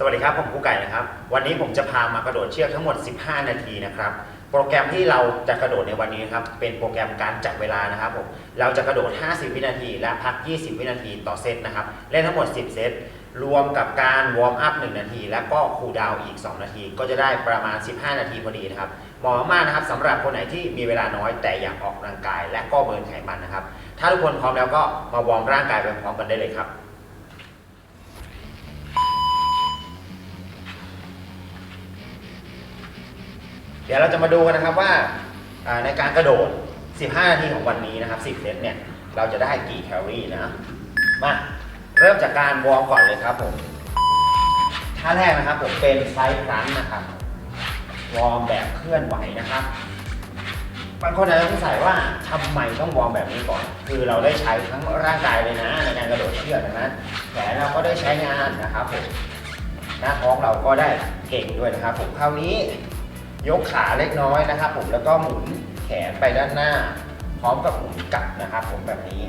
สวัสดีครับ ผมครูไก่นะครับ วันนี้ผมจะพามากระโดดเชือกทั้งหมด 15 นาทีนะครับ โปรแกรมที่เราจะกระโดดในวันนี้นะครับ เป็นโปรแกรมการจับเวลานะครับผม เราจะกระโดด 50 วินาที และพัก 20 วินาทีต่อเซตนะครับ เล่นทั้งหมด 10 เซต รวมกับการวอร์มอัพ 1 นาที แล้วก็คูลดาวอีก 2 นาที ก็จะได้ประมาณ 15 นาทีพอดีนะครับ เหมาะมากนะครับสำหรับคนไหนที่มีเวลาน้อยแต่อยากออกกำลังกาย และก็เบิร์นไขมันนะครับ ถ้าทุกคนพร้อมแล้วก็มาวอร์มร่างกายไปพร้อมกันได้เลยครับ เดี๋ยวเราจะมาดูกันนะครับว่าในการกระโดด 15 นาทีของวันนี้นะครับ10เซตเนี่ยเราจะได้กี่แคลอรี่นะมาเริ่มจากการวอร์มก่อนเลยครับผมท่าแรกนะครับผมเป็นไซส์รั้งนะครับวอร์มแบบเคลื่อนไหวนะครับบางคนอาจจะสงสัยว่าทำไมต้องวอร์มแบบนี้ก่อน คือเราได้ใช้ทั้งร่างกายเลยนะในการกระโดดเชือกนะแขนเราก็ได้ใช้งานนะครับผมหน้าท้องเราก็ได้เก่งด้วยนะครับผมคราวนี้ ยกขาเล็กน้อยนะครับ ผมแล้วก็หมุนแขนไปด้านหน้า พร้อมกับหมุนกลับนะครับ ผมแบบนี้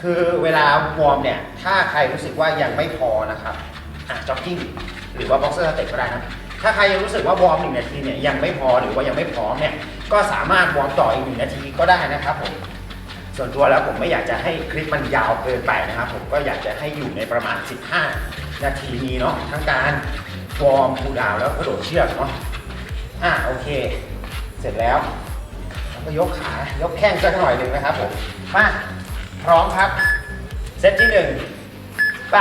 คือเวลาวอร์มเนี่ย ถ้าใครรู้สึกว่ายังไม่พอนะครับอะจ็อกกิ้งหรือว่าบ็อกเซอร์สเต็ปก็ได้นะถ้าใครยังรู้สึกว่าวอร์มหนึ่งนาทีเนี่ยยังไม่พอหรือว่ายังไม่พร้อมเนี่ยก็สามารถวอร์มต่ออีกหนึ่งนาทีก็ได้นะครับผมส่วนตัวแล้วผมไม่อยากจะให้คลิปมันยาวเกินไปนะครับ ผมก็อยากจะให้อยู่ในประมาณ 15 นาทีนี้เนาะทั้งการ วอร์มคูลดาวน์แล้วกระโดดเชือกเนาะอะโอเค เสร็จแล้วแล้วก็ยกขายกแข้งสักหน่อยหนึ่งนะครับผมมาพร้อมครับ เซตที่หนึ่งไป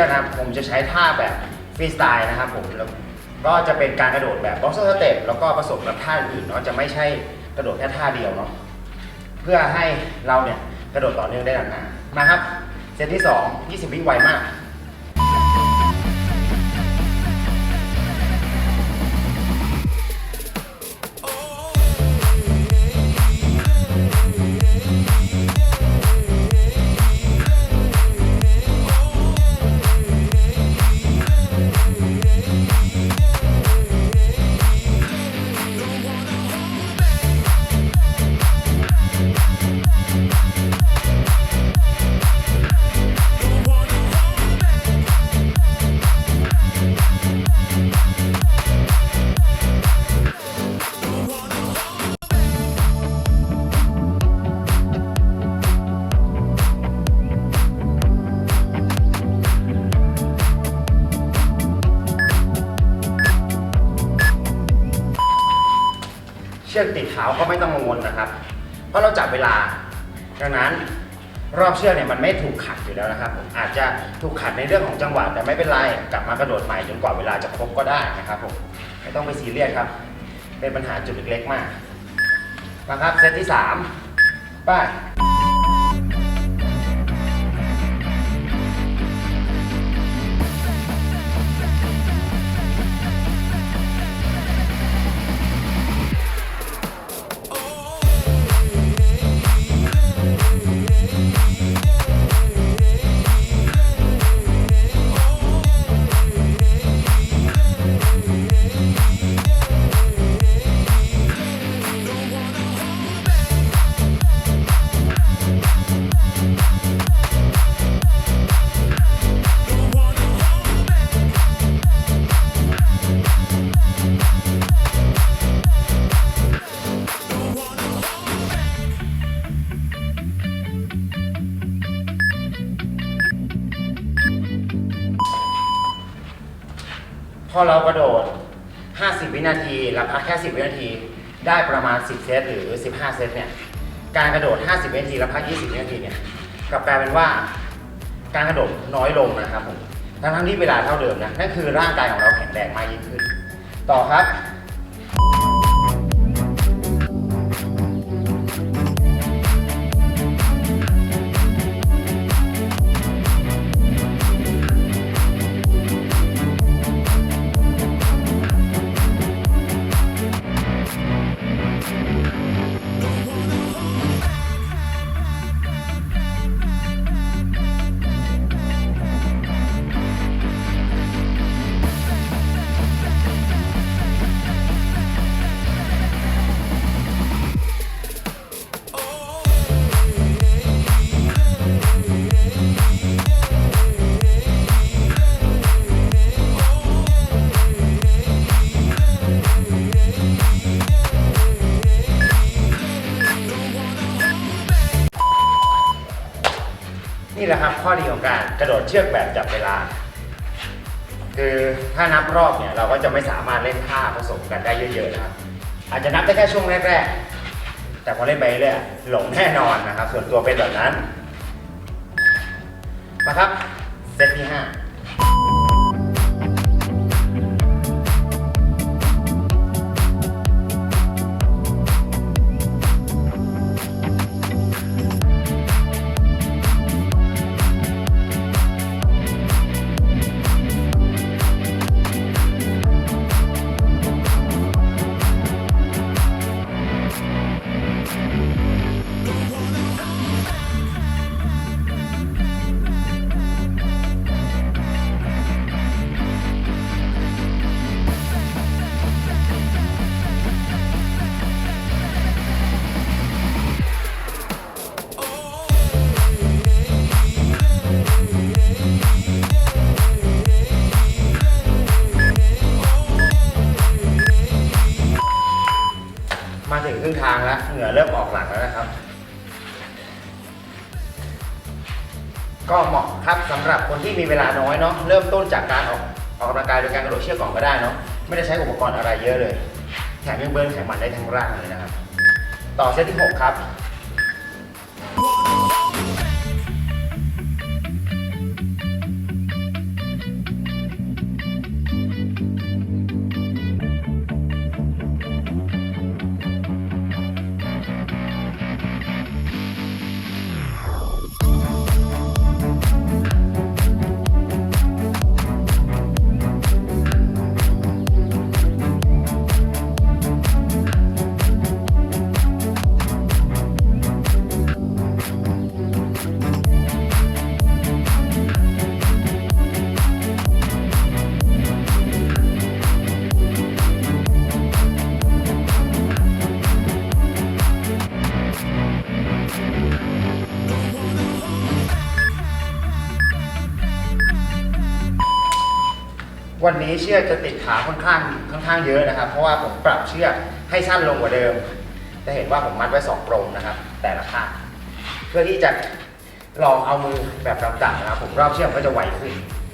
ธีการกระโดดเชือกนะครับ ผมจะใช้ท่าแบบฟรีสไตล์นะครับผมแล้วก็จะเป็นการกระโดดแบบบ็อกเซอร์สเต็ปแล้วก็ผสมกับท่าอื่นเนาะจะไม่ใช่กระโดดแค่ท่าเดียวเนาะเพื่อให้เราเนี่ยกระโดดต่อเนื่องได้นานๆมาครับเซตที่ 2 20 วิไวมาก ชือกติดเท้าก็ไม่ต้องกังวลนะครับ เพราะเราจับเวลา ดังนั้นรอบเชือกเนี่ยมันไม่ถูกขัดอยู่แล้วนะครับผมอาจจะถูกขัดในเรื่องของจังหวะแต่ไม่เป็นไรกลับมากระโดดใหม่จนกว่าเวลาจะครบก็ได้นะครับผมไม่ต้องไปซีเรียสครับ เป็นปัญหาจุดเล็กๆมากนะครับเซตที่3ไป พอเรากระโดด 50 วินาทีแล้วพักแค่ 10 วินาที ได้ประมาณ 10 เซตหรือ 15 เซตเนี่ย การกระโดด 50 วินาทีแล้วพัก 20 วินาทีเนี่ย กลับกลายเป็นว่า การกระโดดน้อยลงนะครับผม ทั้งทั้งที่เวลาเท่าเดิมนะ นั่นคือร่างกายของเราแข็งแรงมากยิ่งขึ้น ต่อครับ ข้อดีของการกระโดดเชือกแบบจับเวลา คือถ้านับรอบเนี่ยเราก็จะไม่สามารถเล่นท่าผสมกันได้เยอะๆนะครับ อาจจะนับได้แค่ช่วงแรกๆ แต่พอเล่นไปเรื่อยหลงแน่นอนนะครับ ส่วนตัวเป็นแบบนั้นมาครับเซตที่5างแล้วเหงื่อเริ่มออกหลังแล้วนะครับ ก็เหมาะครับสำหรับคนที่มีเวลาน้อยเนาะเริ่มต้นจากการออกออกกำลังกายโดยการกระโดดเชือกก่อนก็ได้เนาะไม่ได้ใช้อุปกรณ์อะไรเยอะเลยแถมยังเบิร์นไขมันได้ทั้งร่างเลยนะครับ ต่อเซตที่ 6 ครับ วันนี้เชือกจะติดขาค่อนข้างค่อนข้างเยอะนะครับ เพราะว่าผมปรับเชือกให้สั้นลงกว่าเดิม จะเห็นว่าผมมัดไว้สองกรงนะครับ แต่ละข้างเพื่อที่จะลองเอามือแบบต่ำๆนะครับ ผมรอบเชือกก็จะไวขึ้น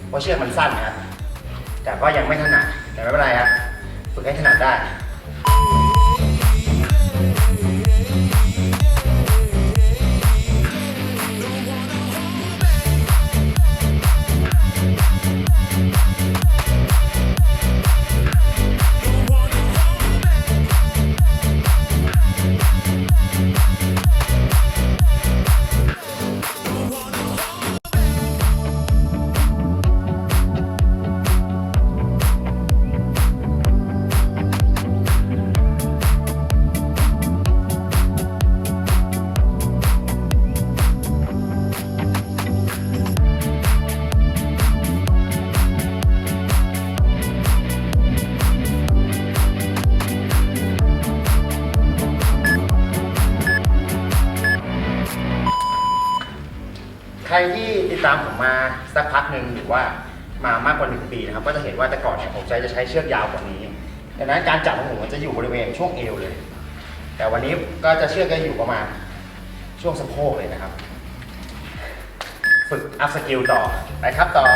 เพราะเชือกมันสั้นนะครับแต่ก็ยังไม่ถนัดแต่ไม่เป็นไรครับฝึกให้ถนัดได้ ติดตามผมมาสักพักหนึ่งหรือว่ามามากกว่าหนึ่งปีนะครับก็จะเห็นว่าแต่ก่อนเนี่ยผมใช้จะใช้เชือกยาวกว่านี้ดังนั้นการจับของผมมันจะอยู่บริเวณช่วงเอวเลย แต่วันนี้ก็จะเชือกก็อยู่ประมาณช่วงสะโพกเลยนะครับ ฝึกอัพสกิลต่อไปครับต่อ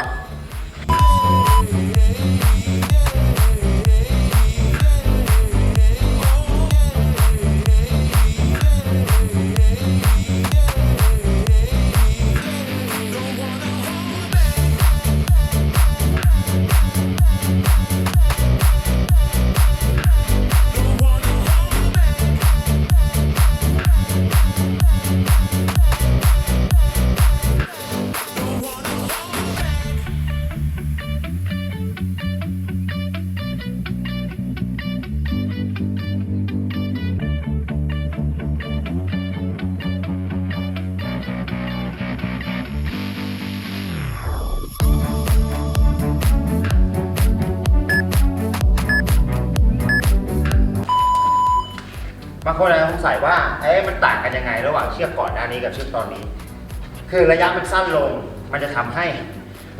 งสงสัยว่าเอ๊ะมันต่างกันยังไง ระหว่างเชือกก่อนหน้านี้กับเชือกตอนนี้ คือระยะมันสั้นลงมันจะทำให้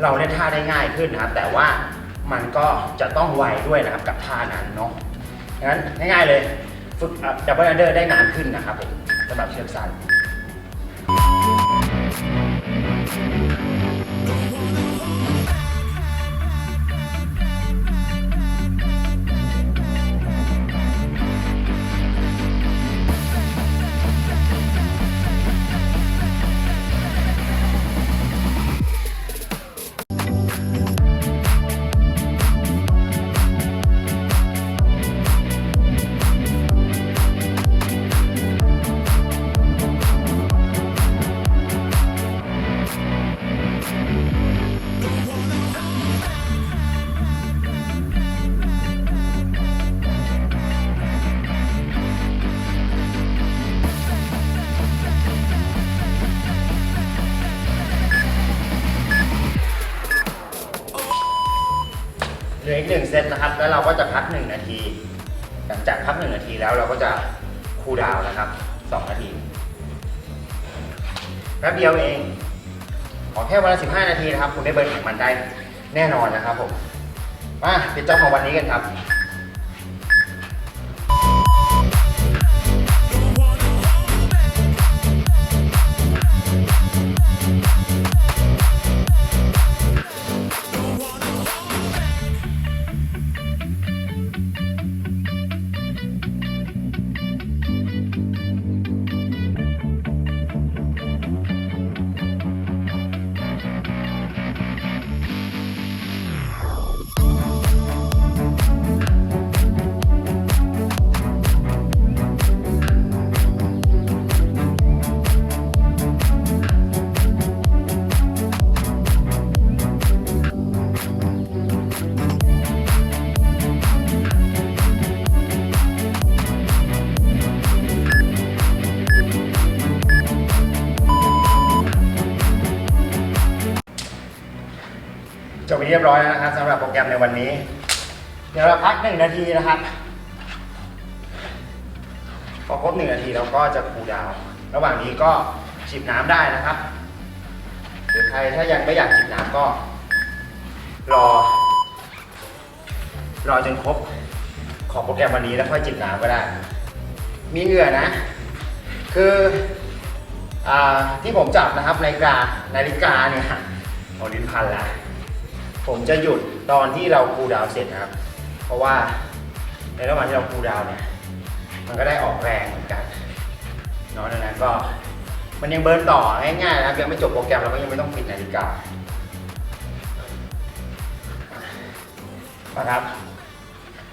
เราเล่นท่าได้ง่ายขึ้นนะครับ แต่ว่ามันก็จะต้องไวด้วยนะครับกับท่านั้นเนาะงั้นง่ายๆเลยฝึกดับเบิลอันเดอร์ได้นานขึ้นนะครับผมสำหรับเชือกสั้น เหลืออีกหนึ่งเซตนะครับ แล้วเราก็จะพักหนึ่งนาที หลังจากพักหนึ่งนาทีแล้วเราก็จะคูลดาวน์นะครับสองนาทีแป๊บเดียวเอง ขอแค่วันละสิบห้านาทีนะครับ คุณได้เบิร์นไขมันได้แน่นอนนะครับผม มาปิดจอบของวันนี้กันครับ เรียบร้อยแล้วนะครับสำหรับโปรแกรมในวันนี้ เดี๋ยวเราพักหนึ่งนาทีนะครับ พอครบหนึ่งนาทีเราก็จะคูลดาวน์ระหว่างนี้ก็จิบน้ำได้นะครับ หรือใครถ้ายังไม่อยากจิบน้ำก็ รอ รอจนครบของโปรแกรมวันนี้แล้วค่อยจิบน้ำก็ได้ มีเหงื่อนะ คืออที่ผมจับนะครับนาฬิกานาฬิกาเนี่ยโอลินพันแล้ว ผมจะหยุดตอนที่เราคูลดาวเสร็จนะครับ เพราะว่าในระหว่างที่เราคูลดาวเนี่ย มันก็ได้ออกแรงเหมือนกันเนาะดังนั้นก็มันยังเบิร์นต่อง่ายๆนะครับยังไม่จบโปรแกรมเราก็ยังไม่ต้องปิดนาฬิกานะครับ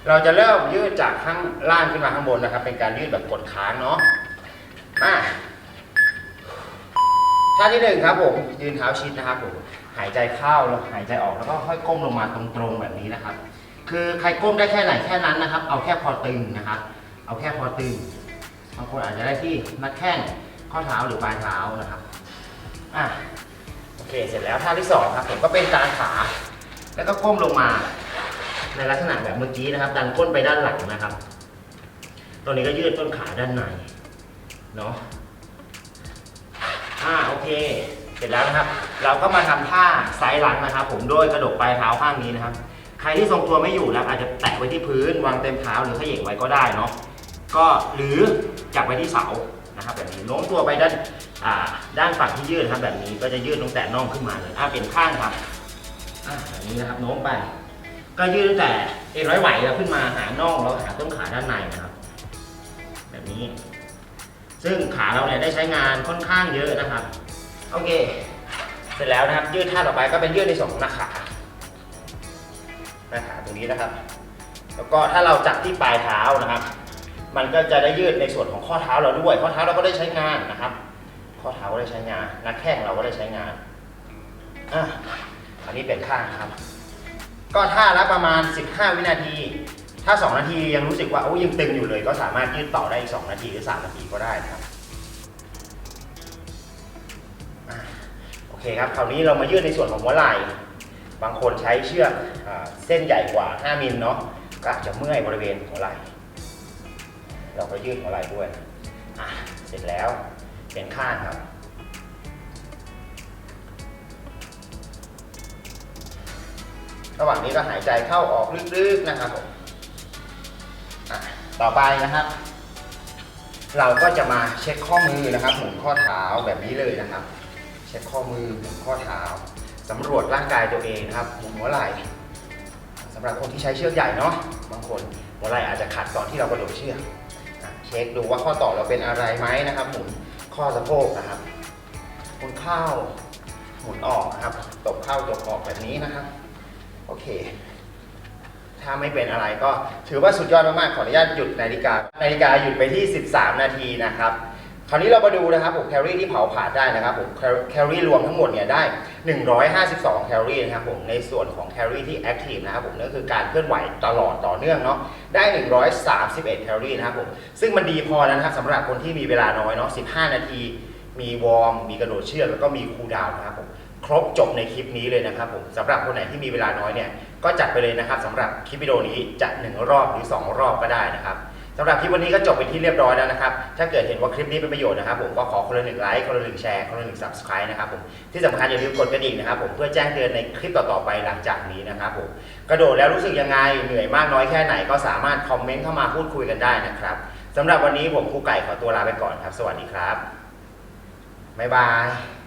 เราจะเริ่มยืดจากข้างล่างขึ้นมาข้างบนนะครับ เป็นการยืดแบบกดค้างเนาะมา ท่าที่หนึ่งครับผมยืนเท้าชิดนะครับผมหายใจเข้าแล้วหายใจออกแล้วก็ค่อยก้มลงมาตรงๆแบบนี้นะครับ คือใครก้มได้แค่ไหนแค่นั้นนะครับ เอาแค่พอตึงนะครับ เอาแค่พอตึงบางคนอาจจะได้ที่นัดแข้งข้อเท้าหรือปลายเท้านะครับอะโอเคเสร็จแล้วท่าที่สองครับผมก็เป็นกางขาแล้วก็ก้มลงมาในลักษณะแบบเมื่อกี้นะครับ ดันก้นไปด้านหลังนะครับตัวนี้ก็ยืดต้นขาด้านในเนาะ อ่าโอเค เสร็จแล้วนะครับ เราก็มาทำท่าไซส์หลังนะครับ ผมโดยกระดกปลายเท้าข้างนี้นะครับ ใครที่ทรงตัวไม่อยู่นะครับอาจจะแตะไว้ที่พื้น วางเต็มเท้าหรือเขย่งไว้ก็ได้เนาะก็หรือจับไว้ที่เสานะครับ แบบนี้โน้มตัวไปด้านอ่าด้านฝั่งที่ยืดครับ แบบนี้ก็จะยืดตั้งแต่น่องขึ้นมาเลยอ่าเป็นข้างครับอ่าแบบนี้นะครับโน้มไป ก็ยืดตั้งแต่เอ็นร้อยไหวแล้วขึ้นมาหาน่องแล้วหาต้นขาด้านในนะครับ แบบนี้ ซึ่งขาเราเนี่ยได้ใช้งานค่อนข้างเยอะนะครับ โอเค เสร็จแล้วนะครับ ยืดท่าต่อไปก็เป็นยืดในส่วนของหน้าขาหน้าขาตรงนี้นะครับ แล้วก็ถ้าเราจับที่ปลายเท้านะครับ มันก็จะได้ยืดในส่วนของข้อเท้าเราด้วย ข้อเท้าเราก็ได้ใช้งานนะครับ ข้อเท้าก็ได้ใช้งานนักแข้งเราก็ได้ใช้งานอะอันนี้เป็นข้างครับ ก็ท่าละประมาณ 15 วินาที ถ้า 2 นาทียังรู้สึกว่าโอ้ยังตึงอยู่เลย ก็สามารถยืดต่อได้อีก 2 นาทีหรือ 3 นาทีก็ได้นะครับอโอเคครับคราวนี้เรามายืดในส่วนของหัวไหล่บางคนใช้เชือกเส้นใหญ่กว่า 5มิลเนาะก็อาจจะเมื่อยบริเวณหัวไหล่เราก็ยืดหัวไหล่ด้วยอะเสร็จแล้วเป็นข้างครับระหว่างนี้ก็หายใจเข้าออกลึกๆนะครับผม ต่อไปนะครับ เราก็จะมาเช็คข้อมือนะครับ หมุนข้อเท้าแบบนี้เลยนะครับ เช็คข้อมือหมุนข้อเท้าสำรวจร่างกายตัวเองนะครับหมุนหัวไหล่สำหรับคนที่ใช้เชือกใหญ่เนาะบางคนหัวไหล่อาจจะขัดตอนที่เรากระโดดเชือกเช็คดูว่าข้อต่อเราเป็นอะไรไหมนะครับ หมุนข้อสะโพกนะครับหมุนเข้าหมุนออกนะครับตบเข้าตบออกแบบนี้นะครับ โอเค ถ้าไม่เป็นอะไรก็ถือว่าสุดยอดมากๆ ขออนุญาตหยุดนาฬิกา นาฬิกาหยุดไปที่ 13 นาทีนะครับ คราวนี้เรามาดูนะครับผมแคลอรี่ที่เผาผลาญได้นะครับผมแคลอรี่รวมทั้งหมดเนี่ยได้ 152 แคลอรี่นะครับผมในส่วนของแคลอรี่ที่แอคทีฟนะครับผมนั่นคือการเคลื่อนไหวตลอดต่อเนื่องเนาะได้ 131 แคลอรี่นะครับผมซึ่งมันดีพอแล้วนะครับสำหรับคนที่มีเวลาน้อยเนาะ 15 นาที มีวอร์มมีกระโดดเชือกแล้วก็มีคูลดาวน์นะครับผมครบจบในคลิปนี้เลยนะครับผมสำหรับคนไหนที่มีเวลาน้อยเนี่ย ก็จัดไปเลยนะครับสำหรับคลิปวิดีโอนี้จะหนึ่งรอบหรือสองรอบก็ได้นะครับสำหรับคลิปวันนี้ก็จบไปที่เรียบร้อยแล้วนะครับ ถ้าเกิดเห็นว่าคลิปนี้เป็นประโยชน์นะครับผมก็ขอคนละหนึ่งไลค์ คนละหนึ่งแชร์ คนละหนึ่ง subscribe นะครับผม ที่สำคัญอย่าลืมกดกระดิ่งนะครับผมเพื่อแจ้งเตือนในคลิปต่อๆไปหลังจากนี้นะครับผม กระโดดแล้วรู้สึกยังไง เหนื่อยมากน้อยแค่ไหนก็สามารถคอมเมนต์เข้ามาพูดคุยกันได้นะครับสำหรับวันนี้ผมครูไก่ขอตัวลาไปก่อนครับ สวัสดีครับ บ๊ายบาย